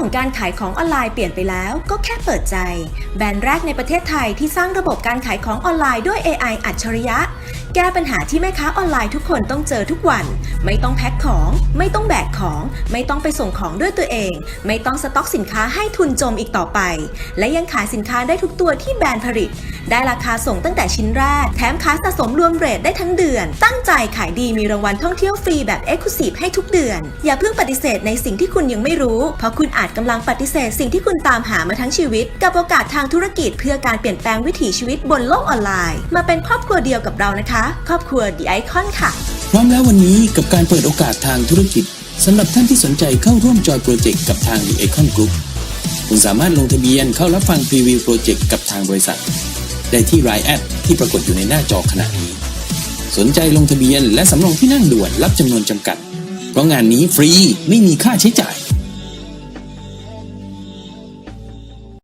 ของการขายของออนไลน์เปลี่ยนไปแล้วก็แค่เปิดใจ แบรนด์แรกในประเทศไทยที่สร้างระบบการขายของออนไลน์ด้วย AI อัจฉริยะ แก้ปัญหาที่แม่ค้าออนไลน์ทุกคนต้องเจอทุกวัน ไม่ต้องแพ็คของ ไม่ต้องแบกของ ไม่ต้องไปส่งของด้วยตัวเอง ไม่ต้องสต็อกสินค้าให้ทุนจมอีกต่อไป และยังขายสินค้าได้ทุกตัวที่แบรนด์ผลิตได้ราคาส่งตั้งแต่ชิ้นแรก แถมขายสะสมรวมเรทได้ทั้งเดือน ตั้งใจขายดีมีรางวัลท่องเที่ยวฟรีแบบ e x c l u s i v e ให้ทุกเดือน อย่าเพิ่งปฏิเสธในสิ่งที่คุณยังไม่รู้ เพราะคุณอาจกำลังปฏิเสธสิ่งที่คุณตามหามาทั้งชีวิต กับโอกาสทางธุรกิจ เพื่อการเปลี่ยนแปลงวิถีชีวิตบนโลกออนไลน์ มาเป็นครอบครัวเดียวกับเรานะคะ ครอบครัว The Icon ค่ะพร้อมแล้ววันนี้กับการเปิดโอกาสทางธุรกิจสำหรับท่านที่สนใจเข้าร่วมจอยโปรเจกต์กับทาง The Icon Group คุณสามารถลงทะเบียนเข้ารับฟังพรีวิวโปรเจกต์กับทางบริษัท ได้ที่ Line แอดที่ปรากฏอยู่ในหน้าจอขณะนี้ สนใจลงทะเบียนและสำรองที่นั่งด่วนรับจำนวนจำกัด เพราะงานนี้ฟรีไม่มีค่าใช้จ่าย